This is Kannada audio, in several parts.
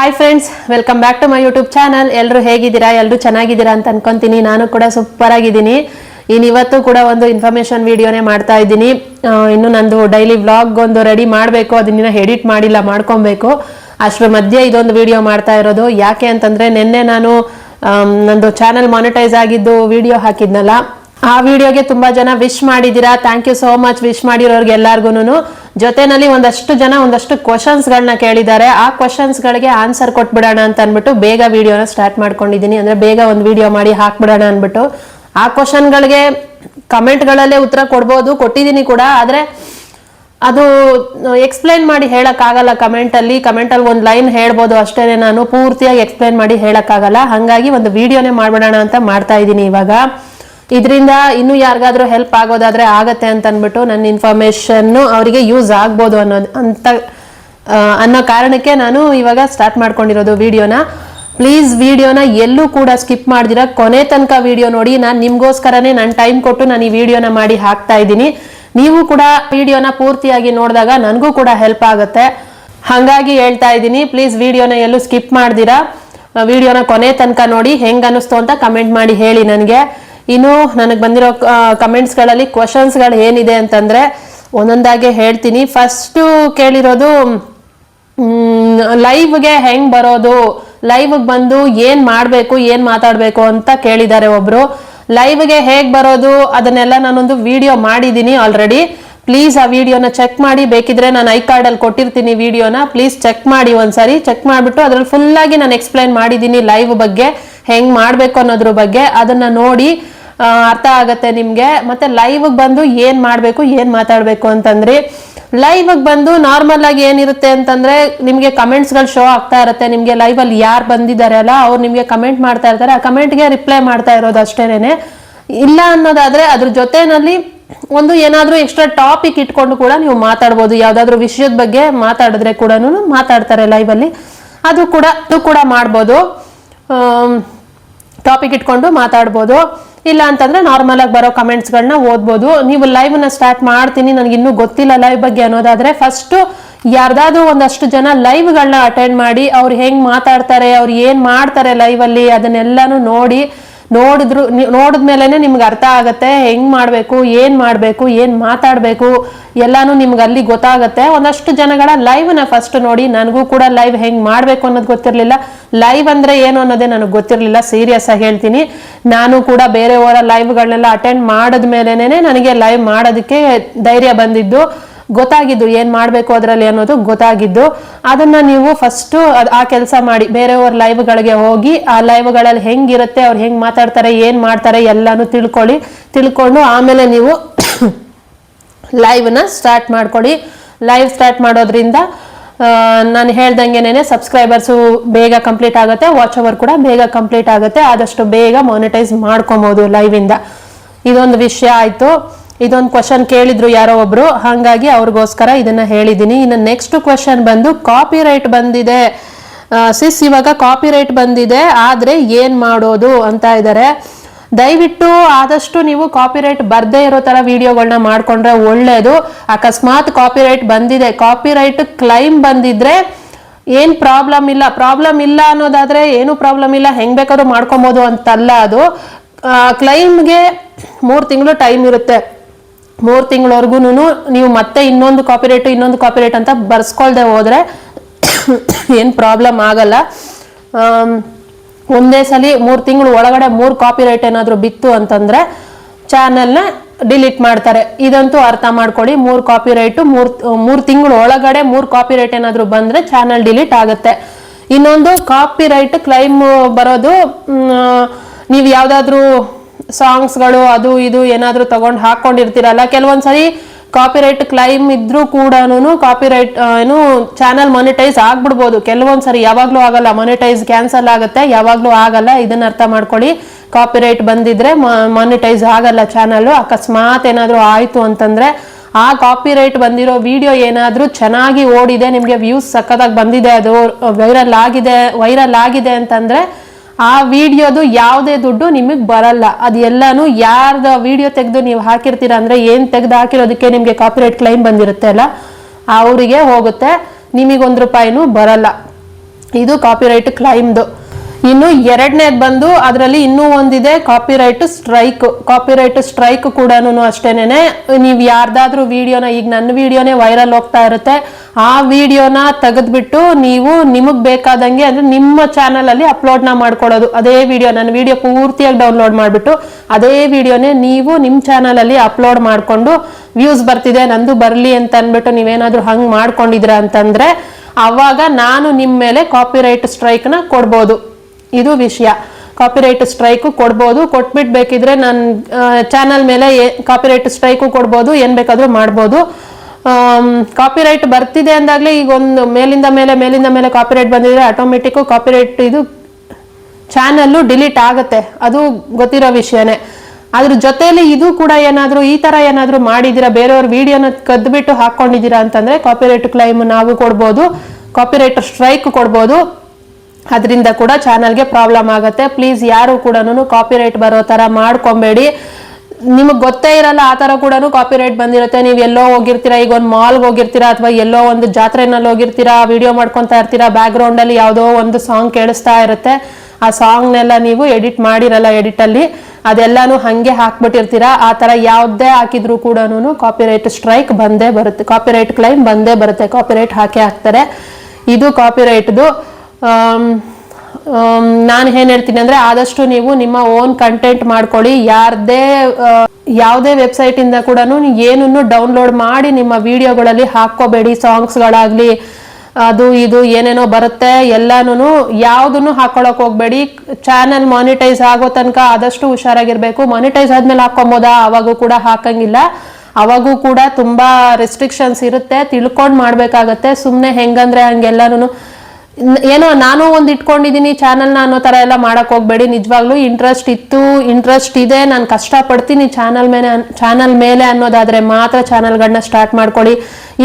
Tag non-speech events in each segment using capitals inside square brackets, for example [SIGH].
Hi friends welcome back to my YouTube channel ಎಲ್ಲರೂ ಹೇಗಿದ್ದೀರಾ? ಎಲ್ಲರೂ ಚೆನ್ನಾಗಿದ್ದೀರಾ ಅಂತ ಅನ್ಕೊಂತೀನಿ. ನಾನು ಕೂಡ ಸೂಪರ್ ಆಗಿದ್ದೀನಿ. ಇನ್ನು ಇವತ್ತು ಕೂಡ ಒಂದು ಇನ್ಫಾರ್ಮೇಶನ್ ವಿಡಿಯೋನೇ ಮಾಡ್ತಾ ಇದ್ದೀನಿ. ಇನ್ನು ನಂದು ಡೈಲಿ ವ್ಲಾಗ್ ಒಂದು ರೆಡಿ ಮಾಡಬೇಕು. ಅದನ್ನ ಎಡಿಟ್ ಮಾಡಿಲ್ಲ, ಮಾಡ್ಕೊಬೇಕು. ಅಷ್ಟರ ಮಧ್ಯೆ ಇದೊಂದು ವಿಡಿಯೋ ಮಾಡ್ತಾ ಇರೋದು. ಯಾಕೆ ಅಂತಂದ್ರೆ, ನಿನ್ನೆ ನಾನು ನಂದು ಚಾನಲ್ ಮಾನಿಟೈಸ್ ಆಗಿದ್ದು ವಿಡಿಯೋ ಹಾಕಿದ್ನಲ್ಲ. ಆ ವಿಡಿಯೋಗೆ ತುಂಬಾ ಜನ ವಿಶ್ ಮಾಡಿದ್ದೀರಾ? Thank you so much wish ಮಾಡಿರೋರ್ಗೆ ಎಲ್ಲಾರ್ಗುನು ಜೊತೆನಲ್ಲಿ ಒಂದಷ್ಟು ಜನ ಒಂದಷ್ಟು ಕ್ವಶನ್ಸ್ ಗಳನ್ನ ಕೇಳಿದ್ದಾರೆ. ಆ ಕ್ವಶನ್ಸ್ ಗಳಿಗೆ ಆನ್ಸರ್ ಕೊಟ್ಬಿಡೋಣ ಅಂತ ಅನ್ಬಿಟ್ಟು ಬೇಗ ವಿಡಿಯೋನ ಸ್ಟಾರ್ಟ್ ಮಾಡ್ಕೊಂಡಿದ್ದೀನಿ. ಅಂದ್ರೆ ಬೇಗ ಒಂದು ವಿಡಿಯೋ ಮಾಡಿ ಹಾಕ್ಬಿಡೋಣ ಅನ್ಬಿಟ್ಟು ಆ ಕ್ವಶನ್ಗಳಿಗೆ ಕಮೆಂಟ್ಗಳಲ್ಲೇ ಉತ್ತರ ಕೊಡ್ಬೋದು. ಕೊಟ್ಟಿದ್ದೀನಿ ಕೂಡ. ಆದ್ರೆ ಅದು ಎಕ್ಸ್ಪ್ಲೈನ್ ಮಾಡಿ ಹೇಳಕ್ಕಾಗಲ್ಲ ಕಮೆಂಟ್ ಅಲ್ಲಿ. ಕಮೆಂಟ್ ಅಲ್ಲಿ ಒಂದು ಲೈನ್ ಹೇಳ್ಬೋದು ಅಷ್ಟೇನೆ ನಾನು. ಪೂರ್ತಿಯಾಗಿ ಎಕ್ಸ್ಪ್ಲೈನ್ ಮಾಡಿ ಹೇಳಕ್ಕಾಗಲ್ಲ. ಹಂಗಾಗಿ ಒಂದು ವಿಡಿಯೋನೇ ಮಾಡ್ಬಿಡೋಣ ಅಂತ ಮಾಡ್ತಾ ಇದ್ದೀನಿ ಇವಾಗ. ಇದರಿಂದ ಇನ್ನು ಯಾರಿಗಾದ್ರೂ ಹೆಲ್ಪ್ ಆಗೋದಾದ್ರೆ ಆಗತ್ತೆ ಅಂತ ಅಂದ್ಬಿಟ್ಟು ನನ್ನ ಇನ್ಫಾರ್ಮೇಶನ್ ಅವರಿಗೆ ಯೂಸ್ ಆಗ್ಬೋದು ಅನ್ನೋದು ಅಂತ ಅನ್ನೋ ಕಾರಣಕ್ಕೆ ನಾನು ಇವಾಗ ಸ್ಟಾರ್ಟ್ ಮಾಡ್ಕೊಂಡಿರೋದು ವಿಡಿಯೋನ ಪ್ಲೀಸ್ ವಿಡಿಯೋನ ಎಲ್ಲೂ ಕೂಡ ಸ್ಕಿಪ್ ಮಾಡಿದಿರ. ಕೊನೆ ತನಕ ವಿಡಿಯೋ ನೋಡಿ, ನಾನು ನಿಮ್ಗೋಸ್ಕರನೇ ನನ್ನ ಟೈಮ್ ಕೊಟ್ಟು ನಾನು ಈ ವಿಡಿಯೋನ ಮಾಡಿ ಹಾಕ್ತಾ ಇದ್ದೀನಿ. ನೀವು ಕೂಡ ವಿಡಿಯೋನ ಪೂರ್ತಿಯಾಗಿ ನೋಡಿದಾಗ ನನಗೂ ಕೂಡ ಹೆಲ್ಪ್ ಆಗುತ್ತೆ. ಹಾಗಾಗಿ ಹೇಳ್ತಾ ಇದ್ದೀನಿ ಪ್ಲೀಸ್ ವಿಡಿಯೋನ ಎಲ್ಲೂ ಸ್ಕಿಪ್ ಮಾಡ್ದಿರಾ. ವಿಡಿಯೋನ ಕೊನೆ ತನಕ ನೋಡಿ ಹೆಂಗನ್ನಿಸ್ತು ಅಂತ ಕಮೆಂಟ್ ಮಾಡಿ ಹೇಳಿ ನನಗೆ. ಇನ್ನು ನನಗೆ ಬಂದಿರೋ ಕಮೆಂಟ್ಸ್ಗಳಲ್ಲಿ ಕ್ವಶನ್ಸ್ಗಳು ಏನಿದೆ ಅಂತಂದರೆ ಒಂದೊಂದಾಗೆ ಹೇಳ್ತೀನಿ. ಫಸ್ಟು ಕೇಳಿರೋದು ಲೈವ್ಗೆ ಹೆಂಗೆ ಬರೋದು ಲೈವ್ಗೆ ಬಂದು ಏನು ಮಾಡಬೇಕು, ಏನು ಮಾತಾಡಬೇಕು ಅಂತ ಕೇಳಿದ್ದಾರೆ ಒಬ್ಬರು ಲೈವ್ಗೆ ಹೇಗೆ ಬರೋದು, ಅದನ್ನೆಲ್ಲ ನಾನೊಂದು ವಿಡಿಯೋ ಮಾಡಿದ್ದೀನಿ ಆಲ್ರೆಡಿ ಪ್ಲೀಸ್ ಆ ವಿಡಿಯೋನ ಚೆಕ್ ಮಾಡಿ, ಬೇಕಿದ್ರೆ ನಾನು ಐ ಕಾರ್ಡಲ್ಲಿ ಕೊಟ್ಟಿರ್ತೀನಿ ವಿಡಿಯೋನ ಪ್ಲೀಸ್ ಚೆಕ್ ಮಾಡಿ ಒಂದ್ಸರಿ. ಚೆಕ್ ಮಾಡಿಬಿಟ್ಟು ಅದ್ರಲ್ಲಿ ಫುಲ್ ಆಗಿ ನಾನು ಎಕ್ಸ್ಪ್ಲೈನ್ ಮಾಡಿದ್ದೀನಿ ಲೈವ್ ಬಗ್ಗೆ, ಹೆಂಗೆ ಮಾಡಬೇಕು ಅನ್ನೋದ್ರ ಬಗ್ಗೆ. ಅದನ್ನ ನೋಡಿ ಅರ್ಥ ಆಗತ್ತೆ ನಿಮ್ಗೆ. ಮತ್ತೆ ಲೈವ್ ಬಂದು ಏನ್ ಮಾಡ್ಬೇಕು, ಏನ್ ಮಾತಾಡ್ಬೇಕು ಅಂತಂದ್ರಿ ಲೈವ್ ಬಂದು ನಾರ್ಮಲ್ ಆಗಿ ಏನಿರುತ್ತೆ ಅಂತಂದ್ರೆ, ನಿಮ್ಗೆ ಕಮೆಂಟ್ಸ್ಗಳು ಶೋ ಆಗ್ತಾ ಇರುತ್ತೆ. ನಿಮ್ಗೆ ಲೈವ್ ಅಲ್ಲಿ ಯಾರು ಬಂದಿದ್ದಾರೆ ಅಲ್ಲ, ಅವ್ರು ನಿಮ್ಗೆ ಕಮೆಂಟ್ ಮಾಡ್ತಾ ಇರ್ತಾರೆ. ಆ ಕಮೆಂಟ್ಗೆ ರಿಪ್ಲೈ ಮಾಡ್ತಾ ಇರೋದು ಅಷ್ಟೇನೆ ಇಲ್ಲ ಅನ್ನೋದಾದ್ರೆ ಅದ್ರ ಜೊತೆನಲ್ಲಿ ಒಂದು ಏನಾದ್ರೂ ಎಕ್ಸ್ಟ್ರಾ ಟಾಪಿಕ್ ಇಟ್ಕೊಂಡು ಕೂಡ ನೀವು ಮಾತಾಡ್ಬೋದು. ಯಾವ್ದಾದ್ರು ವಿಷಯದ ಬಗ್ಗೆ ಮಾತಾಡಿದ್ರೆ ಕೂಡ ಮಾತಾಡ್ತಾರೆ ಲೈವ್ ಅಲ್ಲಿ. ಅದು ಕೂಡ ಅದು ಕೂಡ ಮಾಡ್ಬೋದು. ಟಾಪಿಕ್ ಇಟ್ಕೊಂಡು ಮಾತಾಡ್ಬೋದು. ಇಲ್ಲ ಅಂತಂದ್ರೆ ನಾರ್ಮಲ್ ಆಗಿ ಬರೋ ಕಮೆಂಟ್ಸ್ಗಳನ್ನ ಓದ್ಬೋದು. ನೀವು ಲೈವ್ನ ಸ್ಟಾರ್ಟ್ ಮಾಡ್ತೀನಿ, ನನಗೆ ಇನ್ನೂ ಗೊತ್ತಿಲ್ಲ ಲೈವ್ ಬಗ್ಗೆ ಅನ್ನೋದಾದ್ರೆ ಫಸ್ಟ್ ಯಾರ್ದಾದ್ರೂ ಒಂದಷ್ಟು ಜನ ಲೈವ್ಗಳನ್ನ ಅಟೆಂಡ್ ಮಾಡಿ ಅವ್ರು ಹೆಂಗ್ ಮಾತಾಡ್ತಾರೆ, ಅವ್ರು ಏನ್ ಮಾಡ್ತಾರೆ ಲೈವ್ ಅಲ್ಲಿ ಅದನ್ನೆಲ್ಲಾನು ನೋಡಿ ನೋಡಿದ್ರು ನೋಡಿದ್ಮೇಲೆನೆ ನಿಮ್ಗೆ ಅರ್ಥ ಆಗತ್ತೆ, ಹೆಂಗ್ ಮಾಡ್ಬೇಕು, ಏನ್ ಮಾಡ್ಬೇಕು, ಏನ್ ಮಾತಾಡ್ಬೇಕು, ಎಲ್ಲಾನು ನಿಮ್ಗೆ ಅಲ್ಲಿ ಗೊತ್ತಾಗತ್ತೆ. ಒಂದಷ್ಟು ಜನಗಳ ಲೈವ್ನ ಫಸ್ಟ್ ನೋಡಿ, ನನಗೂ ಕೂಡ ಲೈವ್ ಹೆಂಗ್ ಮಾಡ್ಬೇಕು ಅನ್ನೋದು ಗೊತ್ತಿರಲಿಲ್ಲ. ಲೈವ್ ಅಂದ್ರೆ ಏನು ಅನ್ನೋದೇ ನನಗೆ ಗೊತ್ತಿರಲಿಲ್ಲ ಸೀರಿಯಸ್ ಆಗಿ ಹೇಳ್ತೀನಿ. ನಾನು ಕೂಡ ಬೇರೆಯವರ ಲೈವ್ಗಳನ್ನೆಲ್ಲ ಅಟೆಂಡ್ ಮಾಡಿದ್ಮೇಲೆನೇ ನನಗೆ ಲೈವ್ ಮಾಡೋದಕ್ಕೆ ಧೈರ್ಯ ಬಂದಿದ್ದು. ಗೊತ್ತಾಗಿದ್ದು ಏನ್ ಮಾಡಬೇಕು ಅದರಲ್ಲಿ ಅನ್ನೋದು ಗೊತ್ತಾಗಿದ್ದು. ಅದನ್ನ ನೀವು ಫಸ್ಟ್ ಆ ಕೆಲಸ ಮಾಡಿ, ಬೇರೆಯವ್ರ ಲೈವ್ಗಳಿಗೆ ಹೋಗಿ, ಆ ಲೈವ್ಗಳಲ್ಲಿ ಹೆಂಗಿರುತ್ತೆ, ಅವ್ರು ಹೆಂಗ್ ಮಾತಾಡ್ತಾರೆ, ಏನ್ ಮಾಡ್ತಾರೆ ಎಲ್ಲಾನು ತಿಳ್ಕೊಳ್ಳಿ. ತಿಳ್ಕೊಂಡು ಆಮೇಲೆ ನೀವು [COUGHS] ಲೈವ್ನ ಸ್ಟಾರ್ಟ್ ಮಾಡ್ಕೊಳ್ಳಿ. ಲೈವ್ ಸ್ಟಾರ್ಟ್ ಮಾಡೋದ್ರಿಂದ ನಾನು ಹೇಳ್ದಂಗೆನೆ ಸಬ್ಸ್ಕ್ರೈಬರ್ಸು ಬೇಗ ಕಂಪ್ಲೀಟ್ ಆಗುತ್ತೆ ವಾಚ್ ಅವರ್ ಕೂಡ ಬೇಗ ಕಂಪ್ಲೀಟ್ ಆಗುತ್ತೆ. ಆದಷ್ಟು ಬೇಗ ಮಾನಿಟೈಸ್ ಮಾಡ್ಕೊಬೋದು ಲೈವಿಂದ ಇದೊಂದು ವಿಷಯ ಆಯ್ತು. ಇದೊಂದು ಕ್ವಶನ್ ಕೇಳಿದ್ರು ಯಾರೋ ಒಬ್ರು. ಹಾಗಾಗಿ ಅವ್ರಿಗೋಸ್ಕರ ಇದನ್ನ ಹೇಳಿದ್ದೀನಿ. ಇನ್ನು ನೆಕ್ಸ್ಟ್ ಕ್ವಶನ್ ಬಂದು ಕಾಪಿ ರೈಟ್ ಬಂದಿದೆ ಸಿಸ್ ಇವಾಗ ಕಾಪಿ ರೈಟ್ ಬಂದಿದೆ. ಆದ್ರೆ ಏನ್ ಮಾಡೋದು ಅಂತ ಇದ್ದಾರೆ ದಯವಿಟ್ಟು ಆದಷ್ಟು ನೀವು ಕಾಪಿರೈಟ್ ಬರ್ದೇ ಇರೋ ತರ ವಿಡಿಯೋಗಳನ್ನ ಮಾಡ್ಕೊಂಡ್ರೆ ಒಳ್ಳೇದು. ಅಕಸ್ಮಾತ್ ಕಾಪಿರೈಟ್ ಬಂದಿದೆ. ಕಾಪಿರೈಟ್ ಕ್ಲೈಮ್ ಬಂದಿದ್ರೆ ಏನ್ ಪ್ರಾಬ್ಲಮ್ ಇಲ್ಲ. ಪ್ರಾಬ್ಲಮ್ ಇಲ್ಲ ಅನ್ನೋದಾದ್ರೆ ಏನು ಪ್ರಾಬ್ಲಮ್ ಇಲ್ಲ. ಹೆಂಗ್ ಬೇಕಾದ್ರೂ ಮಾಡ್ಕೊಬೋದು ಅಂತಲ್ಲ ಅದು. ಕ್ಲೈಮ್ಗೆ ಮೂರು ತಿಂಗಳು ಟೈಮ್ ಇರುತ್ತೆ. ಮೂರ್ ತಿಂಗಳವರೆಗೂ ನೀವು ಮತ್ತೆ ಇನ್ನೊಂದು ಕಾಪಿರೈಟ್ ಇನ್ನೊಂದು ಕಾಪಿರೈಟ್ ಅಂತ ಬರ್ಸ್ಕೊಳ್ದೆ ಹೋದ್ರೆ [COUGHS] ಏನು ಪ್ರಾಬ್ಲಮ್ ಆಗಲ್ಲ. ಒಂದೇ ಸಲ ಮೂರು ತಿಂಗಳು ಒಳಗಡೆ ಮೂರು ಕಾಪಿರೈಟ್ ಏನಾದರೂ ಬಿತ್ತು ಅಂತಂದ್ರೆ ಚಾನೆಲ್ನ ಡಿಲೀಟ್ ಮಾಡ್ತಾರೆ. ಇದಂತೂ ಅರ್ಥ ಮಾಡ್ಕೊಳ್ಳಿ, ಮೂರು ಕಾಪಿರೈಟ್ ಮೂರು ಮೂರು ತಿಂಗಳು ಒಳಗಡೆ ಮೂರು ಕಾಪಿರೈಟ್ ಏನಾದರೂ ಬಂದ್ರೆ ಚಾನೆಲ್ ಡಿಲೀಟ್ ಆಗುತ್ತೆ. ಇನ್ನೊಂದು ಕಾಪಿರೈಟ್ ಕ್ಲೈಮ್ ಬರೋದು ನೀವು ಯಾವ್ದಾದ್ರು ಸಾಂಗ್ಸ್ಗಳು, ಅದು ಇದು ಏನಾದರೂ ತಗೊಂಡು ಹಾಕೊಂಡಿರ್ತೀರಲ್ಲ? ಕೆಲವೊಂದ್ಸರಿ ಕಾಪಿರೈಟ್ ಕ್ಲೈಮ್ ಇದ್ರೂ ಕೂಡ ಕಾಪಿರೈಟ್ ಏನು ಚಾನಲ್ ಮಾನಿಟೈಸ್ ಆಗ್ಬಿಡ್ಬೋದು. ಕೆಲವೊಂದ್ಸರಿ ಯಾವಾಗ್ಲೂ ಆಗಲ್ಲ ಮಾನಿಟೈಸ್ ಕ್ಯಾನ್ಸಲ್ ಆಗುತ್ತೆ, ಯಾವಾಗ್ಲೂ ಆಗಲ್ಲ. ಇದನ್ನ ಅರ್ಥ ಮಾಡ್ಕೊಳ್ಳಿ. ಕಾಪಿರೈಟ್ ಬಂದಿದ್ರೆ ಮಾನಿಟೈಸ್ ಆಗಲ್ಲ ಚಾನಲ್ ಅಕಸ್ಮಾತ್ ಏನಾದರೂ ಆಯಿತು ಅಂತಂದ್ರೆ ಆ ಕಾಪಿರೈಟ್ ಬಂದಿರೋ ವಿಡಿಯೋ ಏನಾದ್ರೂ ಚೆನ್ನಾಗಿ ಓಡಿದೆ, ನಿಮಗೆ ವ್ಯೂಸ್ ಸಕ್ಕದಾಗಿ ಬಂದಿದೆ, ಅದು ವೈರಲ್ ಆಗಿದೆ ವೈರಲ್ ಆಗಿದೆ ಅಂತಂದ್ರೆ ಆ ವಿಡಿಯೋದು ಯಾವುದೇ ದುಡ್ಡು ನಿಮಗೆ ಬರಲ್ಲ. ಅದು ಎಲ್ಲಾನು ಯಾರ್ದ ವಿಡಿಯೋ ತೆಗೆದು ನೀವು ಹಾಕಿರ್ತೀರಾ ಅಂದ್ರೆ ಏನು ತೆಗೆದು ಹಾಕಿರೋದಕ್ಕೆ ನಿಮಗೆ ಕಾಪಿರೈಟ್ ಕ್ಲೈಮ್ ಬಂದಿರುತ್ತೆ ಅಲ್ಲ? ಅವರಿಗೆ ಹೋಗುತ್ತೆ. ನಿಮಗೊಂದು ರೂಪಾಯಿನೂ ಬರಲ್ಲ. ಇದು ಕಾಪಿರೈಟ್ ಕ್ಲೈಮ್ದು ಇನ್ನು ಎರಡನೇದು ಬಂದು ಅದರಲ್ಲಿ ಇನ್ನೂ ಒಂದಿದೆ ಕಾಪಿರೈಟ್ ಸ್ಟ್ರೈಕ್ ಕಾಪಿರೈಟ್ ಸ್ಟ್ರೈಕ್ ಕೂಡ ಅಷ್ಟೇನೆ ನೀವು ಯಾರ್ದಾದ್ರೂ ವಿಡಿಯೋನ, ಈಗ ನನ್ನ ವಿಡಿಯೋನೇ ವೈರಲ್ ಹೋಗ್ತಾ ಇರುತ್ತೆ. ಆ ವಿಡಿಯೋನ ತೆಗೆದ್ಬಿಟ್ಟು ನೀವು ನಿಮಗೆ ಬೇಕಾದಂಗೆ ಅಂದ್ರೆ ನಿಮ್ಮ ಚಾನಲ್ ಅಲ್ಲಿ ಅಪ್ಲೋಡ್ನ ಮಾಡ್ಕೊಳ್ಳೋದು. ಅದೇ ವಿಡಿಯೋ ನನ್ನ ವಿಡಿಯೋ ಪೂರ್ತಿಯಾಗಿ ಡೌನ್ಲೋಡ್ ಮಾಡಿಬಿಟ್ಟು ಅದೇ ವಿಡಿಯೋನೇ ನೀವು ನಿಮ್ಮ ಚಾನಲ್ ಅಲ್ಲಿ ಅಪ್ಲೋಡ್ ಮಾಡಿಕೊಂಡು ವ್ಯೂಸ್ ಬರ್ತಿದೆ, ನಂದು ಬರಲಿ ಅಂತ ಅಂದ್ಬಿಟ್ಟು ನೀವೇನಾದ್ರೂ ಹಂಗೆ ಮಾಡ್ಕೊಂಡಿದ್ರ ಅಂತಂದ್ರೆ, ಅವಾಗ ನಾನು ನಿಮ್ಮ ಮೇಲೆ ಕಾಪಿರೈಟ್ ಸ್ಟ್ರೈಕ್ನ ಕೊಡ್ಬೋದು. ಇದು ವಿಷಯ. ಕಾಪಿರೈಟ್ ಸ್ಟ್ರೈಕು ಕೊಡ್ಬೋದು. ಕೊಟ್ಬಿಟ್ಟು ಬೇಕಿದ್ರೆ ನನ್ನ ಚಾನಲ್ ಮೇಲೆ ಕಾಪಿರೈಟ್ ಸ್ಟ್ರೈಕು ಕೊಡ್ಬೋದು. ಏನು ಬೇಕಾದರೂ ಮಾಡ್ಬೋದು. ಕಾಪಿರೈಟ್ ಬರ್ತಿದೆ ಅಂದಾಗಲೇ ಈಗ ಒಂದು ಮೇಲಿಂದ ಮೇಲೆ ಮೇಲಿಂದ ಮೇಲೆ ಕಾಪಿರೈಟ್ ಬಂದಿದ್ರೆ ಆಟೋಮೆಟಿಕ್ಕು ಕಾಪಿರೈಟ್ ಇದು ಚಾನಲ್ಲು ಡಿಲೀಟ್ ಆಗುತ್ತೆ. ಅದು ಗೊತ್ತಿರೋ ವಿಷಯನೇ. ಅದ್ರ ಜೊತೆಯಲ್ಲಿ ಇದು ಕೂಡ ಏನಾದರೂ, ಈ ತರ ಏನಾದರೂ ಮಾಡಿದ್ದೀರಾ? ಬೇರೆಯವ್ರ ವಿಡಿಯೋನ ಕದ್ದುಬಿಟ್ಟು ಹಾಕೊಂಡಿದ್ದೀರಾ ಅಂತಂದ್ರೆ ಕಾಪಿರೈಟ್ ಕ್ಲೈಮ್ ನಾವು ಕೊಡ್ಬೋದು. ಕಾಪಿರೈಟ್ ಸ್ಟ್ರೈಕ್ ಕೊಡ್ಬೋದು. ಅದರಿಂದ ಕೂಡ ಚಾನಲ್ಗೆ ಪ್ರಾಬ್ಲಮ್ ಆಗುತ್ತೆ. ಪ್ಲೀಸ್ ಯಾರು ಕೂಡ ಕಾಪಿರೈಟ್ ಬರೋ ಥರ ಮಾಡ್ಕೊಬೇಡಿ. ನಿಮಗೆ ಗೊತ್ತೇ ಇರಲ್ಲ ಆ ಥರ ಕೂಡ ಕಾಪಿ ರೈಟ್ ಬಂದಿರುತ್ತೆ. ನೀವು ಎಲ್ಲೋ ಹೋಗಿರ್ತೀರಾ, ಈಗ ಒಂದು ಮಾಲ್ಗೆ ಹೋಗಿರ್ತೀರಾ ಅಥವಾ ಎಲ್ಲೋ ಒಂದು ಜಾತ್ರೆನಲ್ಲಿ ಹೋಗಿರ್ತೀರಾ, ವಿಡಿಯೋ ಮಾಡ್ಕೊತಾ ಇರ್ತೀರಾ ಬ್ಯಾಕ್ಗ್ರೌಂಡಲ್ಲಿ ಯಾವುದೋ ಒಂದು ಸಾಂಗ್ ಕೇಳಿಸ್ತಾ ಇರುತ್ತೆ. ಆ ಸಾಂಗ್ನೆಲ್ಲ ನೀವು ಎಡಿಟ್ ಮಾಡಿರಲ್ಲ ಎಡಿಟಲ್ಲಿ. ಅದೆಲ್ಲಾನು ಹಾಗೆ ಹಾಕ್ಬಿಟ್ಟಿರ್ತೀರಾ. ಆ ಥರ ಯಾವುದೇ ಹಾಕಿದ್ರು ಕೂಡ ಕಾಪಿರೈಟ್ ಸ್ಟ್ರೈಕ್ ಬಂದೇ ಬರುತ್ತೆ. ಕಾಪಿರೈಟ್ ಕ್ಲೈಮ್ ಬಂದೇ ಬರುತ್ತೆ. ಕಾಪಿರೈಟ್ ಹಾಕೇ ಹಾಕ್ತಾರೆ. ಇದು ಕಾಪಿರೈಟ್ದು. ನಾನು ಏನ್ ಹೇಳ್ತೀನಿ ಅಂದ್ರೆ ಆದಷ್ಟು ನೀವು ನಿಮ್ಮ ಓನ್ ಕಂಟೆಂಟ್ ಮಾಡ್ಕೊಳ್ಳಿ. ಯಾರ್ದೇ ಯಾವುದೇ ವೆಬ್ಸೈಟ್ ಇಂದ ಕೂಡ ಏನನ್ನು ಡೌನ್ಲೋಡ್ ಮಾಡಿ ನಿಮ್ಮ ವಿಡಿಯೋಗಳಲ್ಲಿ ಹಾಕೋಬೇಡಿ ಸಾಂಗ್ಸ್ಗಳಾಗ್ಲಿ ಅದು ಇದು ಏನೇನೋ ಬರುತ್ತೆ ಎಲ್ಲಾನು ಯಾವ್ದನ್ನು ಹಾಕೊಳಕ್ ಹೋಗ್ಬೇಡಿ. ಚಾನಲ್ ಮಾನಿಟೈಸ್ ಆಗೋ ತನಕ ಆದಷ್ಟು ಹುಷಾರಾಗಿರ್ಬೇಕು. ಮಾನಿಟೈಸ್ ಆದ್ಮೇಲೆ ಹಾಕೊಬೋದಾ ಅವಾಗೂ ಕೂಡ ಹಾಕಂಗಿಲ್ಲ. ಅವಾಗೂ ಕೂಡ ತುಂಬಾ ರೆಸ್ಟ್ರಿಕ್ಷನ್ಸ್ ಇರುತ್ತೆ. ತಿಳ್ಕೊಂಡ್ ಮಾಡ್ಬೇಕಾಗತ್ತೆ. ಸುಮ್ನೆ ಹೆಂಗಂದ್ರೆ ಹಂಗೆಲ್ಲಾನು ಏನೋ ನಾನು ಒಂದು ಇಟ್ಕೊಂಡಿದ್ದೀನಿ ಚಾನಲ್ನ ಅನ್ನೋ ಥರ ಎಲ್ಲ ಮಾಡಕ್ ಹೋಗ್ಬೇಡಿ, ನಿಜವಾಗ್ಲೂ ಇಂಟ್ರೆಸ್ಟ್ ಇತ್ತು ಇಂಟ್ರೆಸ್ಟ್ ಇದೆ, ನಾನು ಕಷ್ಟಪಡ್ತೀನಿ ಚಾನಲ್ ಮೇಲೆ ಚಾನಲ್ ಮೇಲೆ ಅನ್ನೋದಾದ್ರೆ ಮಾತ್ರ ಚಾನಲ್ಗಳನ್ನ ಸ್ಟಾರ್ಟ್ ಮಾಡ್ಕೊಳ್ಳಿ.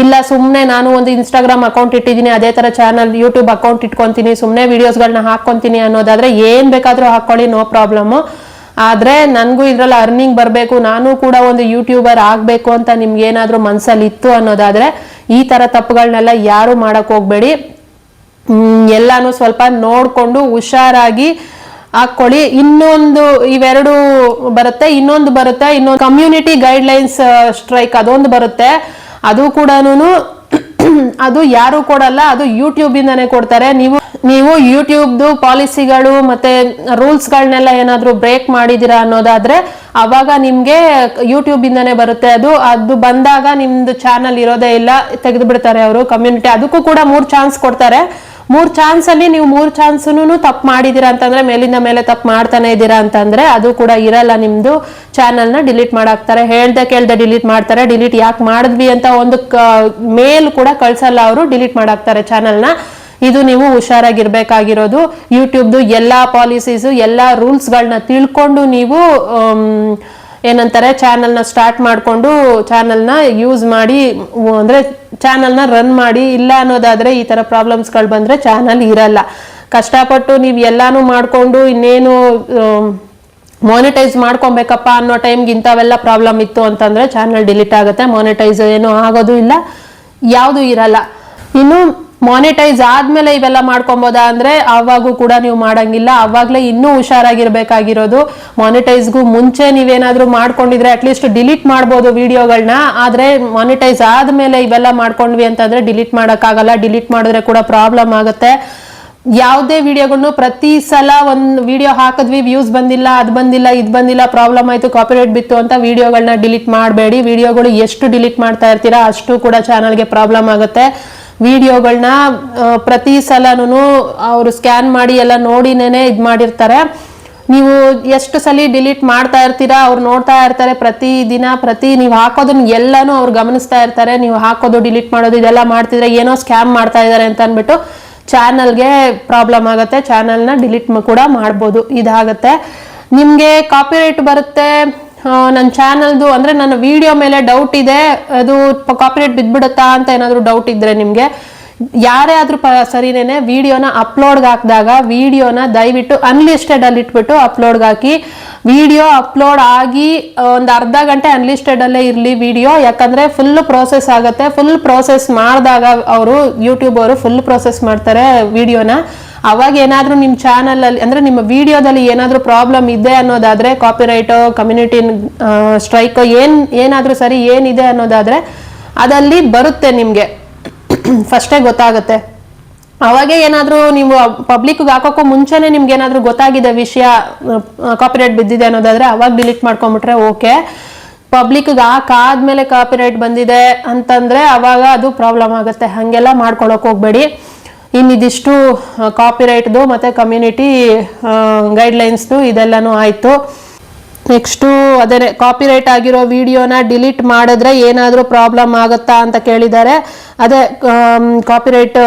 ಇಲ್ಲ ಸುಮ್ಮನೆ ನಾನು ಒಂದು ಇನ್ಸ್ಟಾಗ್ರಾಮ್ ಅಕೌಂಟ್ ಇಟ್ಟಿದ್ದೀನಿ ಅದೇ ಥರ ಚಾನಲ್ ಯೂಟ್ಯೂಬ್ ಅಕೌಂಟ್ ಇಟ್ಕೊತೀನಿ ಸುಮ್ಮನೆ ವೀಡಿಯೋಸ್ಗಳನ್ನ ಹಾಕ್ಕೊತೀನಿ ಅನ್ನೋದಾದ್ರೆ ಏನು ಬೇಕಾದರೂ ಹಾಕ್ಕೊಳ್ಳಿ ನೋ ಪ್ರಾಬ್ಲಮ್ಮು ಆದ್ರೆ ನನಗೂ ಇದರಲ್ಲಿ ಅರ್ನಿಂಗ್ ಬರಬೇಕು, ನಾನು ಕೂಡ ಒಂದು ಯೂಟ್ಯೂಬರ್ ಆಗಬೇಕು ಅಂತ ನಿಮ್ಗೆ ಏನಾದರೂ ಮನಸ್ಸಲ್ಲಿ ಇತ್ತು ಅನ್ನೋದಾದ್ರೆ ಈ ಥರ ತಪ್ಪುಗಳನ್ನೆಲ್ಲ ಯಾರು ಮಾಡಕ್ ಹೋಗ್ಬೇಡಿ. ಎಲ್ಲಾನು ಸ್ವಲ್ಪ ನೋಡ್ಕೊಂಡು ಹುಷಾರಾಗಿ ಹಾಕೊಳ್ಳಿ ಇನ್ನೊಂದು ಇವೆರಡು ಬರುತ್ತೆ, ಇನ್ನೊಂದು ಬರುತ್ತೆ, ಇನ್ನೊಂದು ಕಮ್ಯುನಿಟಿ ಗೈಡ್ಲೈನ್ಸ್ ಸ್ಟ್ರೈಕ್ ಅದೊಂದು ಬರುತ್ತೆ. ಅದು ಕೂಡ [CLEARS THROAT] ಅದು ಯಾರು ಕೊಡಲ್ಲ, ಅದು ಯೂಟ್ಯೂಬ್ ಇಂದಾನೆ ಕೊಡ್ತಾರೆ. ನೀವು ನೀವು ಯೂಟ್ಯೂಬ್ದು ಪಾಲಿಸಿಗಳು ಮತ್ತೆ ರೂಲ್ಸ್ಗಳನ್ನೆಲ್ಲ ಏನಾದರೂ ಬ್ರೇಕ್ ಮಾಡಿದ್ದೀರಾ ಅನ್ನೋದಾದ್ರೆ, ಅವಾಗ ನಿಮಗೆ ಯೂಟ್ಯೂಬ್ ಇಂದಾನೆ ಬರುತ್ತೆ ಅದು. ಅದು ಬಂದಾಗ ನಿಮ್ದು ಚಾನಲ್ ಇರೋದೇ ಇಲ್ಲ, ತೆಗೆದು ಬಿಡ್ತಾರೆ ಅವರು ಕಮ್ಯುನಿಟಿ ಅದಕ್ಕೂ ಕೂಡ ಮೂರು ಚಾನ್ಸ್ ಕೊಡ್ತಾರೆ. ಮೂರ್ ಚಾನ್ಸ್ ಅಲ್ಲಿ ನೀವು ಮೂರ್ ಚಾನ್ಸ್ನು ತಪ್ಪು ಮಾಡಿದೀರಾ ಅಂತಂದ್ರೆ ಮೇಲಿಂದ ಮೇಲೆ ತಪ್ಪು ಮಾಡ್ತಾನೆ ಇದ್ದೀರಾ ಅಂತಂದ್ರೆ ಅದು ಕೂಡ ಇರಲ್ಲ ನಿಮ್ದು ಚಾನಲ್ನ ಡಿಲೀಟ್ ಮಾಡಾಕ್ತಾರೆ. ಹೇಳ್ದೆ ಕೇಳ್ದೆ ಡಿಲೀಟ್ ಮಾಡ್ತಾರೆ. ಡಿಲೀಟ್ ಯಾಕೆ ಮಾಡಿದ್ವಿ ಅಂತ ಒಂದು ಮೇಲ್ ಕೂಡ ಕಳ್ಸಲ್ಲ ಅವರು ಡಿಲೀಟ್ ಮಾಡಾಕ್ತಾರೆ ಚಾನಲ್ನ ಇದು ನೀವು ಹುಷಾರಾಗಿರ್ಬೇಕಾಗಿರೋದು. ಯೂಟ್ಯೂಬ್ದು ಎಲ್ಲಾ ಪಾಲಿಸೀಸು ಎಲ್ಲಾ ರೂಲ್ಸ್ಗಳನ್ನ ತಿಳ್ಕೊಂಡು ನೀವು ಏನಂತಾರೆ ಚಾನಲ್ನ ಸ್ಟಾರ್ಟ್ ಮಾಡಿಕೊಂಡು ಚಾನಲ್ನ ಯೂಸ್ ಮಾಡಿ, ಅಂದರೆ ಚಾನಲ್ನ ರನ್ ಮಾಡಿ, ಇಲ್ಲ ಅನ್ನೋದಾದ್ರೆ ಈ ತರ ಪ್ರಾಬ್ಲಮ್ಸ್ಗಳು ಬಂದ್ರೆ ಚಾನಲ್ ಇರಲ್ಲ. ಕಷ್ಟಪಟ್ಟು ನೀವು ಎಲ್ಲಾನು ಮಾಡಿಕೊಂಡು ಇನ್ನೇನು ಮಾನಿಟೈಸ್ ಮಾಡ್ಕೊಬೇಕಪ್ಪ ಅನ್ನೋ ಟೈಮ್ಗೆ ಇಂಥವೆಲ್ಲ ಪ್ರಾಬ್ಲಮ್ ಇತ್ತು ಅಂತಂದ್ರೆ ಚಾನಲ್ ಡಿಲೀಟ್ ಆಗುತ್ತೆ ಮೋನಿಟೈಸ್ ಏನು ಆಗೋದು ಇಲ್ಲ, ಯಾವುದು ಇರಲ್ಲ. ಇನ್ನು ಮಾನಿಟೈಸ್ ಆದ್ಮೇಲೆ ಇವೆಲ್ಲ ಮಾಡ್ಕೊಬೋದಾ ಅಂದ್ರೆ ಅವಾಗೂ ಕೂಡ ನೀವು ಮಾಡಂಗಿಲ್ಲ. ಅವಾಗ್ಲೇ ಇನ್ನೂ ಹುಷಾರಾಗಿರ್ಬೇಕಾಗಿರೋದು. ಮಾನಿಟೈಸ್ಗೂ ಮುಂಚೆ ನೀವೇನಾದ್ರೂ ಮಾಡ್ಕೊಂಡಿದ್ರೆ ಅಟ್ಲೀಸ್ಟ್ ಡಿಲೀಟ್ ಮಾಡ್ಬೋದು ವಿಡಿಯೋಗಳನ್ನ ಆದ್ರೆ ಮಾನಿಟೈಸ್ ಆದ್ಮೇಲೆ ಇವೆಲ್ಲ ಮಾಡ್ಕೊಂಡ್ವಿ ಅಂತಂದ್ರೆ ಡಿಲೀಟ್ ಮಾಡೋಕ್ಕಾಗಲ್ಲ. ಡಿಲೀಟ್ ಮಾಡಿದ್ರೆ ಕೂಡ ಪ್ರಾಬ್ಲಮ್ ಆಗುತ್ತೆ. ಯಾವುದೇ ವಿಡಿಯೋಗಳನ್ನು ಪ್ರತಿ ಸಲ ಒಂದು ವಿಡಿಯೋ ಹಾಕಿದ್ವಿ ವ್ಯೂಸ್ ಬಂದಿಲ್ಲ, ಅದು ಬಂದಿಲ್ಲ, ಇದು ಬಂದಿಲ್ಲ ಪ್ರಾಬ್ಲಮ್ ಆಯ್ತು ಕಾಪಿರೇಟ್ ಬಿತ್ತು ಅಂತ ವಿಡಿಯೋಗಳನ್ನ ಡಿಲೀಟ್ ಮಾಡಬೇಡಿ. ವಿಡಿಯೋಗಳು ಎಷ್ಟು ಡಿಲೀಟ್ ಮಾಡ್ತಾ ಇರ್ತೀರಾ ಅಷ್ಟು ಕೂಡ ಚಾನಲ್ಗೆ ಪ್ರಾಬ್ಲಮ್ ಆಗುತ್ತೆ. ವಿಡಿಯೋಗಳನ್ನ ಪ್ರತಿ ಸಲನೂ ಅವರು ಸ್ಕ್ಯಾನ್ ಮಾಡಿ ಎಲ್ಲ ನೋಡಿನೇ ಇದು ಮಾಡಿರ್ತಾರೆ. ನೀವು ಎಷ್ಟು ಸಲ ಡಿಲೀಟ್ ಮಾಡ್ತಾ ಇರ್ತೀರಾ, ಅವ್ರು ನೋಡ್ತಾ ಇರ್ತಾರೆ ಪ್ರತಿ ದಿನ, ಪ್ರತಿ ನೀವು ಹಾಕೋದನ್ನ ಎಲ್ಲನೂ ಅವ್ರು ಗಮನಿಸ್ತಾ ಇರ್ತಾರೆ, ನೀವು ಹಾಕೋದು, ಡಿಲೀಟ್ ಮಾಡೋದು, ಇದೆಲ್ಲ ಮಾಡ್ತಿದ್ರೆ ಏನೋ ಸ್ಕ್ಯಾಮ್ ಮಾಡ್ತಾ ಇದ್ದಾರೆ ಅಂತ ಅಂದ್ಬಿಟ್ಟು ಚಾನಲ್ಗೆ ಪ್ರಾಬ್ಲಮ್ ಆಗುತ್ತೆ, ಚಾನಲ್ನ ಡಿಲೀಟ್ ಕೂಡ ಮಾಡ್ಬೋದು, ಇದಾಗತ್ತೆ. ನಿಮಗೆ ಕಾಪಿರೈಟ್ ಬರುತ್ತೆ ನನ್ನ ಚಾನಲ್ದು ಅಂದರೆ ನನ್ನ ವಿಡಿಯೋ ಮೇಲೆ ಡೌಟ್ ಇದೆ, ಅದು ಕಾಪಿರೇಟ್ ಬಿದ್ದುಬಿಡುತ್ತಾ ಅಂತ ಏನಾದರೂ ಡೌಟ್ ಇದ್ದರೆ ನಿಮಗೆ, ಯಾರೇ ಆದರೂ ಪ, ಸರಿನೇನೆ ವಿಡಿಯೋನ ಅಪ್ಲೋಡ್ಗೆ ಹಾಕಿದಾಗ ವಿಡಿಯೋನ ದಯವಿಟ್ಟು ಅನ್ಲಿಸ್ಟೆಡ್ ಅಲ್ಲಿ ಇಟ್ಬಿಟ್ಟು ಅಪ್ಲೋಡ್ಗೆ ಹಾಕಿ ವಿಡಿಯೋ ಅಪ್ಲೋಡ್ ಆಗಿ ಒಂದು ಅರ್ಧ ಗಂಟೆ ಅನ್ಲಿಸ್ಟೆಡ್ ಅಲ್ಲೇ ಇರಲಿ ವಿಡಿಯೋ ಯಾಕಂದ್ರೆ ಫುಲ್ ಪ್ರೋಸೆಸ್ ಆಗುತ್ತೆ ಫುಲ್ ಪ್ರೋಸೆಸ್ ಮಾಡಿದಾಗ ಅವರು ಯೂಟ್ಯೂಬ್ ಅವರು ಫುಲ್ ಪ್ರೋಸೆಸ್ ಮಾಡ್ತಾರೆ ವಿಡಿಯೋನ ಅವಾಗ ಏನಾದ್ರೂ ನಿಮ್ಮ ಚಾನಲ್ ಅಲ್ಲಿ, ಅಂದ್ರೆ ನಿಮ್ಮ ವಿಡಿಯೋದಲ್ಲಿ ಏನಾದ್ರೂ ಪ್ರಾಬ್ಲಮ್ ಇದೆ ಅನ್ನೋದಾದ್ರೆ ಕಾಪಿರೈಟ್ ಕಮ್ಯುನಿಟಿ ಸ್ಟ್ರೈಕ್ ಏನ್, ಏನಾದ್ರೂ ಸರಿ ಏನಿದೆ ಅನ್ನೋದಾದ್ರೆ ಅದಲ್ಲಿ ಬರುತ್ತೆ ನಿಮ್ಗೆ. [CLEARS THROAT] ಫಸ್ಟೇ ಗೊತ್ತಾಗುತ್ತೆ. ಅವಾಗೆ ಏನಾದ್ರೂ ನೀವು ಪಬ್ಲಿಕ್ಗೆ ಹಾಕೋಕ್ಕೂ ಮುಂಚೆನೆ ನಿಮ್ಗೆ ಏನಾದ್ರೂ ಗೊತ್ತಾಗಿದೆ ವಿಷಯ ಕಾಪಿರೈಟ್ ಬಿದ್ದಿದೆ ಅನ್ನೋದಾದ್ರೆ ಅವಾಗ ಡಿಲೀಟ್ ಮಾಡ್ಕೊಂಬಿಟ್ರೆ ಓಕೆ. ಪಬ್ಲಿಕ್ಗೆ ಹಾಕಾದ್ಮೇಲೆ ಕಾಪಿರೈಟ್ ಬಂದಿದೆ ಅಂತಂದ್ರೆ ಅವಾಗ ಅದು ಪ್ರಾಬ್ಲಮ್ ಆಗುತ್ತೆ. ಹಾಗೆಲ್ಲ ಮಾಡ್ಕೊಳಕ್ ಹೋಗ್ಬೇಡಿ. ಇನ್ನಿದಿಷ್ಟು ಕಾಪಿರೈಟ್ದು ಮತ್ತು ಕಮ್ಯುನಿಟಿ ಗೈಡ್ಲೈನ್ಸ್ದು ಇದೆಲ್ಲನೂ ಆಯಿತು. ನೆಕ್ಸ್ಟು ಅದೇ ಕಾಪಿರೈಟ್ ಆಗಿರೋ ವಿಡಿಯೋನ ಡಿಲೀಟ್ ಮಾಡಿದ್ರೆ ಏನಾದರೂ ಪ್ರಾಬ್ಲಮ್ ಆಗುತ್ತಾ ಅಂತ ಕೇಳಿದ್ದಾರೆ. ಅದೇ ಕಾಪಿರೈಟ್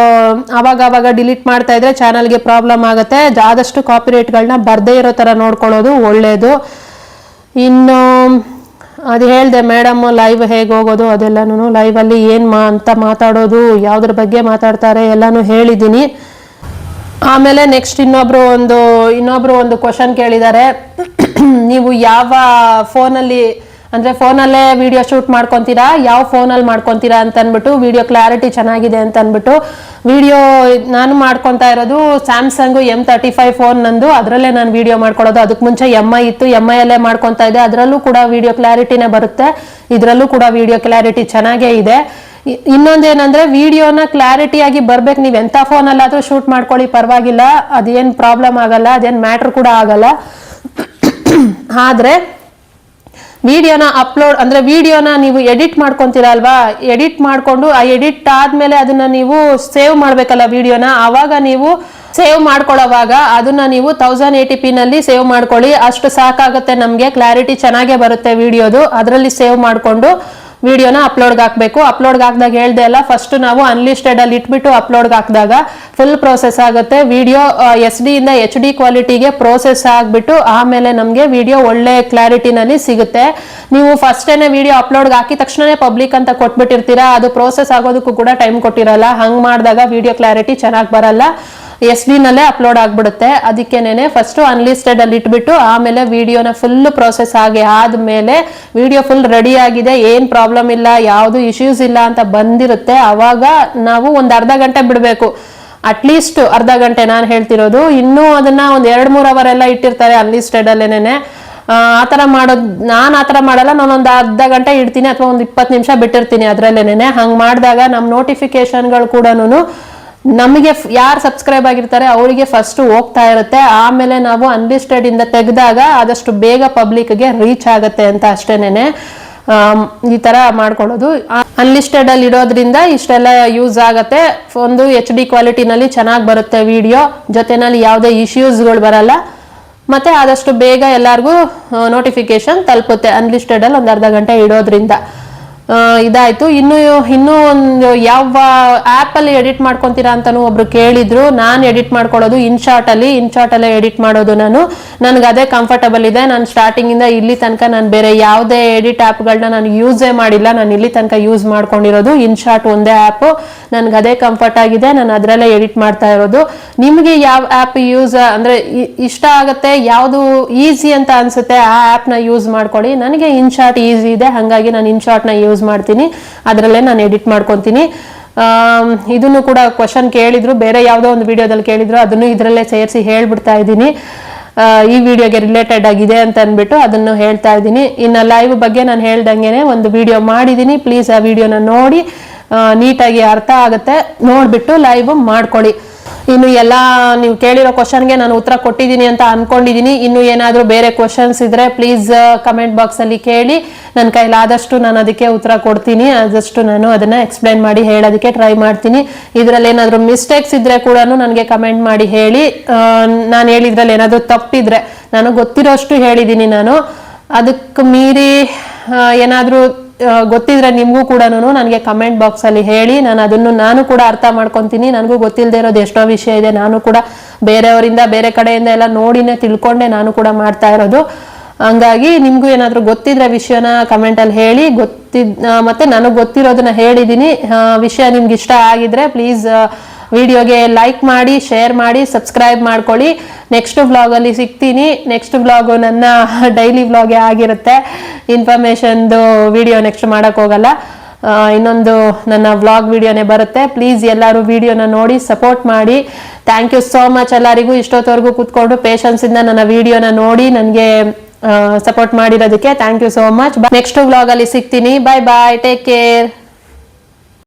ಅವಾಗ ಡಿಲೀಟ್ ಮಾಡ್ತಾ ಇದ್ರೆ ಚಾನಲ್ಗೆ ಪ್ರಾಬ್ಲಮ್ ಆಗುತ್ತೆ. ಆದಷ್ಟು ಕಾಪಿರೈಟ್ಗಳನ್ನ ಬರದೇ ಇರೋ ಥರ ನೋಡ್ಕೊಳ್ಳೋದು ಒಳ್ಳೆಯದು ಇನ್ನು ಅದು ಹೇಳಿದೆ, ಮೇಡಮ್ ಲೈವ್ ಹೇಗೆ ಹೋಗೋದು ಅದೆಲ್ಲನೂ ಲೈವಲ್ಲಿ ಏನು ಮಾ, ಅಂತ ಮಾತಾಡೋದು, ಯಾವುದ್ರ ಬಗ್ಗೆ ಮಾತಾಡ್ತಾರೆ ಎಲ್ಲನೂ ಹೇಳಿದ್ದೀನಿ. ಆಮೇಲೆ ನೆಕ್ಸ್ಟ್ ಇನ್ನೊಬ್ರು ಒಂದು ಇನ್ನೊಬ್ರು ಒಂದು ಕ್ವಶನ್ ಕೇಳಿದ್ದಾರೆ [CLEARS THROAT] ನೀವು ಯಾವ ಫೋನಲ್ಲಿ ಅಂದ್ರೆ ಫೋನಲ್ಲೇ ವಿಡಿಯೋ ಶೂಟ್ ಮಾಡ್ಕೊಂತೀರಾ? ಯಾವ ಫೋನಲ್ಲಿ ಮಾಡ್ಕೊಂತೀರಾ ಅಂತ ಅಂದ್ಬಿಟ್ಟು ವಿಡಿಯೋ ಕ್ಲಾರಿಟಿ ಚೆನ್ನಾಗಿದೆ ಅಂತ ಅಂದ್ಬಿಟ್ಟು ವಿಡಿಯೋ ನಾನು ಮಾಡ್ಕೊತಾ ಇರೋದು Samsung M thirty five phone ನಂದು. ಅದರಲ್ಲೇ ನಾನು ವಿಡಿಯೋ ಮಾಡ್ಕೊಳ್ಳೋದು ಅದಕ್ಕೆ ಮುಂಚೆ ಎಂ ಐ ಇತ್ತು. ಎಂ ಐ ಅಲ್ಲೇ ಮಾಡ್ಕೊತಾ ಇದೆ ಅದರಲ್ಲೂ ಕೂಡ ವಿಡಿಯೋ ಕ್ಲಾರಿಟಿನೇ ಬರುತ್ತೆ. ಇದರಲ್ಲೂ ಕೂಡ ವಿಡಿಯೋ ಕ್ಲಾರಿಟಿ ಚೆನ್ನಾಗೇ ಇದೆ. ಇನ್ನೊಂದೇನಂದ್ರೆ ವಿಡಿಯೋನ ಕ್ಲಾರಿಟಿಯಾಗಿ ಬರ್ಬೇಕು. ನೀವು ಎಂಥ ಫೋನಲ್ಲಾದರೂ ಶೂಟ್ ಮಾಡ್ಕೊಳ್ಳಿ, ಪರವಾಗಿಲ್ಲ. ಅದೇನು ಪ್ರಾಬ್ಲಮ್ ಆಗಲ್ಲ. ಅದೇನು ಮ್ಯಾಟ್ರ್ ಕೂಡ ಆಗಲ್ಲ. [COUGHS] ಆದ್ರೆ ವಿಡಿಯೋನ ಅಪ್ಲೋಡ್ ಅಂದ್ರೆ ವಿಡಿಯೋನ ನೀವು ಎಡಿಟ್ ಮಾಡ್ಕೊಂತೀರ ಅಲ್ವಾ? ಎಡಿಟ್ ಮಾಡಿಕೊಂಡು ಆ ಎಡಿಟ್ ಆದ್ಮೇಲೆ ಅದನ್ನ ನೀವು ಸೇವ್ ಮಾಡ್ಬೇಕಲ್ಲ ವಿಡಿಯೋನ? ಆವಾಗ ನೀವು ಸೇವ್ ಮಾಡ್ಕೊಳ್ಳೋವಾಗ ಅದನ್ನ ನೀವು ತೌಸಂಡ್ ಏಟಿ ಪಿ ನಲ್ಲಿ ಸೇವ್ ಮಾಡ್ಕೊಳ್ಳಿ. ಅಷ್ಟು ಸಾಕಾಗುತ್ತೆ ನಮಗೆ ಕ್ಲಾರಿಟಿ ಚೆನ್ನಾಗೇ ಬರುತ್ತೆ ವಿಡಿಯೋದು. ಅದರಲ್ಲಿ ಸೇವ್ ಮಾಡಿಕೊಂಡು ವಿಡಿಯೋನ ಅಪ್ಲೋಡ್ಗೆ ಹಾಕಬೇಕು. ಅಪ್ಲೋಡ್ಗೆ ಹಾಕಿದಾಗ ಹೇಳ್ದೆ ಅಲ್ಲ ಫಸ್ಟ್ ನಾವು ಅನ್ಲಿಸ್ಟೆಡ್ ಅಲ್ಲಿ ಇಟ್ಬಿಟ್ಟು ಅಪ್ಲೋಡ್ಗೆ ಹಾಕಿದಾಗ ಫುಲ್ ಪ್ರೋಸೆಸ್ ಆಗುತ್ತೆ. ವಿಡಿಯೋ ಎಸ್ ಡಿ ಇಂದ ಎಚ್ ಡಿ ಕ್ವಾಲಿಟಿಗೆ ಪ್ರೋಸೆಸ್ ಆಗಿಬಿಟ್ಟು ಆಮೇಲೆ ನಮಗೆ ವಿಡಿಯೋ ಒಳ್ಳೆ ಕ್ಲಾರಿಟಿನಲ್ಲಿ ಸಿಗುತ್ತೆ. ನೀವು ಫಸ್ಟೇನೆ ವಿಡಿಯೋ ಅಪ್ಲೋಡ್ಗೆ ಹಾಕಿ ತಕ್ಷಣನೇ ಪಬ್ಲಿಕ್ ಅಂತ ಕೊಟ್ಬಿಟ್ಟಿರ್ತೀರಾ, ಅದು ಪ್ರೋಸೆಸ್ ಆಗೋದಕ್ಕೂ ಕೂಡ ಟೈಮ್ ಕೊಟ್ಟಿರಲ್ಲ. ಹಂಗೆ ಮಾಡಿದಾಗ ವಿಡಿಯೋ ಕ್ಲಾರಿಟಿ ಚೆನ್ನಾಗಿ ಬರಲ್ಲ. ಎಸ್ ಬಿ ನಲ್ಲೇ ಅಪ್ಲೋಡ್ ಆಗ್ಬಿಡುತ್ತೆ. ಅದಕ್ಕೆನೇ ಫಸ್ಟ್ ಅನ್ಲಿಸ್ಟೆಡ್ ಅಲ್ಲಿ ಇಟ್ಬಿಟ್ಟು ಆಮೇಲೆ ವಿಡಿಯೋನ ಫುಲ್ ಪ್ರೋಸೆಸ್ ಆಗಿ ಆದ್ಮೇಲೆ ವಿಡಿಯೋ ಫುಲ್ ರೆಡಿ ಆಗಿದೆ. ಏನ್ ಪ್ರಾಬ್ಲಮ್ ಇಲ್ಲ, ಯಾವುದು ಇಶ್ಯೂಸ್ ಇಲ್ಲ ಅಂತ ಬಂದಿರುತ್ತೆ. ಅವಾಗ ನಾವು ಒಂದ್ ಅರ್ಧ ಗಂಟೆ ಬಿಡಬೇಕು. ಅಟ್ಲೀಸ್ಟ್ ಅರ್ಧ ಗಂಟೆ ನಾನು ಹೇಳ್ತಿರೋದು. ಇನ್ನೂ ಅದನ್ನ ಒಂದ್ ಎರಡ್ ಮೂರ್ ಅವರ್ ಎಲ್ಲ ಇಟ್ಟಿರ್ತಾರೆ ಅನ್ಲಿಸ್ಟೆಡ್ ಅಲ್ಲೇನೆ ಆ ಥರ ಮಾಡೋದು, ನಾನು ಆ ಥರ ಮಾಡಲ್ಲ. ನಾನು ಒಂದು ಅರ್ಧ ಗಂಟೆ ಇಡ್ತೀನಿ ಅಥವಾ ಒಂದು ಇಪ್ಪತ್ತು ನಿಮಿಷ ಬಿಟ್ಟಿರ್ತೀನಿ ಅದರಲ್ಲೇನೆ ಹಂಗೆ ಮಾಡಿದಾಗ ನಮ್ಮ ನೋಟಿಫಿಕೇಶನ್ಗಳು ಕೂಡ ನಮಗೆ ಯಾರು ಸಬ್ಸ್ಕ್ರೈಬ್ ಆಗಿರ್ತಾರೆ ಅವರಿಗೆ ಫಸ್ಟ್ ಹೋಗ್ತಾ ಇರುತ್ತೆ. ಆಮೇಲೆ ನಾವು ಅನ್ಲಿಸ್ಟೆಡ್ ಇಂದ ತೆಗೆದಾಗ ಆದಷ್ಟು ಬೇಗ ಪಬ್ಲಿಕ್ಗೆ ರೀಚ್ ಆಗುತ್ತೆ ಅಂತ ಅಷ್ಟೇನೆ ಈ ತರ ಮಾಡ್ಕೊಳ್ಳೋದು. ಅನ್ಲಿಸ್ಟೆಡ್ ಅಲ್ಲಿ ಇಡೋದ್ರಿಂದ ಇಷ್ಟೆಲ್ಲ ಯೂಸ್ ಆಗತ್ತೆ. ಒಂದು ಎಚ್ ಡಿ ಕ್ವಾಲಿಟಿನಲ್ಲಿ ಚೆನ್ನಾಗಿ ಬರುತ್ತೆ ವಿಡಿಯೋ ಜೊತೆನಲ್ಲಿ ಯಾವುದೇ ಇಶ್ಯೂಸ್ಗಳು ಬರಲ್ಲ. ಮತ್ತೆ ಆದಷ್ಟು ಬೇಗ ಎಲ್ಲರಿಗೂ ನೋಟಿಫಿಕೇಶನ್ ತಲುಪುತ್ತೆ. ಅನ್ಲಿಸ್ಟೆಡ್ ಅಲ್ಲಿ ಒಂದು ಅರ್ಧ ಗಂಟೆ ಇಡೋದ್ರಿಂದ. ಇದಾಯ್ತು. ಇನ್ನು ಇನ್ನೂ ಒಂದು ಯಾವ ಆಪ್ ಅಲ್ಲಿ ಎಡಿಟ್ ಮಾಡ್ಕೊಂತೀರಾ ಅಂತಾನು ಒಬ್ರು ಕೇಳಿದ್ರು. ನಾನು ಎಡಿಟ್ ಮಾಡ್ಕೊಳ್ಳೋದು ಇನ್ಶಾರ್ಟ್ ಅಲ್ಲಿ ಇನ್ಶಾರ್ಟ್ ಅಲ್ಲೇ ಎಡಿಟ್ ಮಾಡೋದು ನಾನು. ನನಗೆ ಅದೇ ಕಂಫರ್ಟಬಲ್ ಇದೆ. ನಾನು ಸ್ಟಾರ್ಟಿಂಗ್ ಇಂದ ಇಲ್ಲಿ ತನಕ ನಾನು ಬೇರೆ ಯಾವುದೇ ಎಡಿಟ್ ಆ್ಯಪ್ಗಳನ್ನ ನಾನು ಯೂಸೇ ಮಾಡಿಲ್ಲ. ನಾನು ಇಲ್ಲಿ ತನಕ ಯೂಸ್ ಮಾಡ್ಕೊಂಡಿರೋದು. ಇನ್ ಶಾರ್ಟ್ ಒಂದೇ ಆ್ಯಪು ನನಗೆ ಅದೇ ಕಂಫರ್ಟ್ ಆಗಿದೆ. ನಾನು ಅದರಲ್ಲೇ ಎಡಿಟ್ ಮಾಡ್ತಾ ಇರೋದು. ನಿಮಗೆ ಯಾವ ಆ್ಯಪ್ ಯೂಸ್ ಅಂದರೆ ಇಷ್ಟ ಆಗುತ್ತೆ? ಯಾವುದು ಈಸಿ ಅಂತ ಅನಿಸುತ್ತೆ? ಆ ಆ್ಯಪ್ನ ಯೂಸ್ ಮಾಡ್ಕೊಳ್ಳಿ. ನನಗೆ ಇನ್ ಶಾರ್ಟ್ ಈಸಿ ಇದೆ. ಹಾಗಾಗಿ ನಾನು ಇನ್ ಶಾರ್ಟ್ನ ಯೂಸ್ ಮಾಡ್ತೀನಿ. ಅದರಲ್ಲೇ ನಾನು ಎಡಿಟ್ ಮಾಡ್ಕೊತೀನಿ. ಇದನ್ನು ಕೂಡ ಕ್ವಶನ್ ಕೇಳಿದ್ರು. ಬೇರೆ ಯಾವುದೋ ಒಂದು ವಿಡಿಯೋದಲ್ಲಿ ಕೇಳಿದ್ರು. ಅದನ್ನು ಇದರಲ್ಲೇ ಸೇರಿಸಿ ಹೇಳ್ಬಿಡ್ತಾ ಇದ್ದೀನಿ. ಈ ವಿಡಿಯೋಗೆ ರಿಲೇಟೆಡ್ ಆಗಿದೆ ಅಂತ ಅಂದ್ಬಿಟ್ಟು ಅದನ್ನು ಹೇಳ್ತಾ ಇದ್ದೀನಿ. ಇನ್ನು ಲೈವ್ ಬಗ್ಗೆ ನಾನು ಹೇಳ್ದಂಗೆನೆ ಒಂದು ವಿಡಿಯೋ ಮಾಡಿದ್ದೀನಿ. ಪ್ಲೀಸ್ ಆ ವಿಡಿಯೋನ ನೋಡಿ ನೀಟಾಗಿ ಅರ್ಥ ಆಗುತ್ತೆ. ನೋಡ್ಬಿಟ್ಟು ಲೈವ್ ಮಾಡ್ಕೊಳ್ಳಿ. ಇನ್ನು ಎಲ್ಲ ನೀವು ಕೇಳಿರೋ ಕ್ವಶನ್ಗೆ ನಾನು ಉತ್ತರ ಕೊಟ್ಟಿದ್ದೀನಿ ಅಂತ ಅನ್ಕೊಂಡಿದ್ದೀನಿ. ಇನ್ನು ಏನಾದರೂ ಬೇರೆ ಕ್ವಶನ್ಸ್ ಇದ್ರೆ ಪ್ಲೀಸ್ ಕಮೆಂಟ್ ಬಾಕ್ಸ್ ಅಲ್ಲಿ ಕೇಳಿ. ನನ್ನ ಕೈಲಾದಷ್ಟು ನಾನು ಅದಕ್ಕೆ ಉತ್ತರ ಕೊಡ್ತೀನಿ. ಆದಷ್ಟು ನಾನು ಅದನ್ನ ಎಕ್ಸ್ಪ್ಲೈನ್ ಮಾಡಿ ಹೇಳೋದಕ್ಕೆ ಟ್ರೈ ಮಾಡ್ತೀನಿ. ಇದರಲ್ಲಿ ಏನಾದರೂ ಮಿಸ್ಟೇಕ್ಸ್ ಇದ್ರೆ ಕೂಡ ನನಗೆ ಕಮೆಂಟ್ ಮಾಡಿ ಹೇಳಿ. ನಾನು ಹೇಳಿದ್ರಲ್ಲಿ ಏನಾದರೂ ತಪ್ಪಿದ್ರೆ ನಾನು ಗೊತ್ತಿರೋಷ್ಟು ಹೇಳಿದ್ದೀನಿ ನಾನು. ಅದಕ್ಕೆ ಮೀರಿ ಏನಾದರೂ ಗೊತ್ತಿದ್ರೆ ನಿಮಗೂ ಕೂಡ ನನಗೆ ಕಮೆಂಟ್ ಬಾಕ್ಸ್ ಅಲ್ಲಿ ಹೇಳಿ ನಾನು ಅದನ್ನು ನಾನು ಕೂಡ ಅರ್ಥ ಮಾಡ್ಕೊತೀನಿ. ನನಗೂ ಗೊತ್ತಿಲ್ಲದೆ ಇರೋದು ಎಷ್ಟೋ ವಿಷಯ ಇದೆ. ನಾನು ಕೂಡ ಬೇರೆಯವರಿಂದ ಬೇರೆ ಕಡೆಯಿಂದ ಎಲ್ಲ ನೋಡಿನೇ ತಿಳ್ಕೊಂಡೆ ನಾನು ಕೂಡ ಮಾಡ್ತಾ ಇರೋದು. ಹಂಗಾಗಿ ನಿಮ್ಗೂ ಏನಾದರೂ ಗೊತ್ತಿದ್ರೆ ವಿಷಯನ ಕಮೆಂಟಲ್ಲಿ ಹೇಳಿ ಗೊತ್ತಿದ್ ಆ, ಮತ್ತೆ ನನಗೆ ಗೊತ್ತಿರೋದನ್ನ ಹೇಳಿದ್ದೀನಿ ವಿಷಯ ನಿಮ್ಗೆ ಇಷ್ಟ ಆಗಿದ್ರೆ ಪ್ಲೀಸ್ ವಿಡಿಯೋಗೆ ಲೈಕ್ ಮಾಡಿ ಶೇರ್ ಮಾಡಿ ಸಬ್ಸ್ಕ್ರೈಬ್ ಮಾಡ್ಕೊಳ್ಳಿ. ನೆಕ್ಸ್ಟ್ ವ್ಲಾಗಲ್ಲಿ ಸಿಗ್ತೀನಿ. ನೆಕ್ಸ್ಟ್ ವ್ಲಾಗು ನನ್ನ [LAUGHS] ಡೈಲಿ ವ್ಲಾಗೆ ಆಗಿರುತ್ತೆ. ಇನ್ಫಾರ್ಮೇಷನ್ದು ವಿಡಿಯೋ ನೆಕ್ಸ್ಟ್ ಮಾಡೋಕ್ಕೆ ಹೋಗಲ್ಲ. ಇನ್ನೊಂದು ನನ್ನ ವ್ಲಾಗ್ ವಿಡಿಯೋನೇ ಬರುತ್ತೆ. ಪ್ಲೀಸ್ ಎಲ್ಲರೂ ವಿಡಿಯೋನ ನೋಡಿ ಸಪೋರ್ಟ್ ಮಾಡಿ. ಥ್ಯಾಂಕ್ ಯು ಸೋ ಮಚ್ ಎಲ್ಲರಿಗೂ. ಇಷ್ಟೊತ್ತವರೆಗೂ ಕೂತ್ಕೊಂಡು ಪೇಷನ್ಸಿಂದ ನನ್ನ ವಿಡಿಯೋನ ನೋಡಿ, ನನಗೆ support ಮಾಡಿರೋದಕ್ಕೆ thank you so much next ವ್ಲಾಗಲ್ಲಿ ಸಿಗ್ತೀನಿ. ಬಾಯ್ ಬಾಯ್ ಟೇಕ್ ಕೇರ್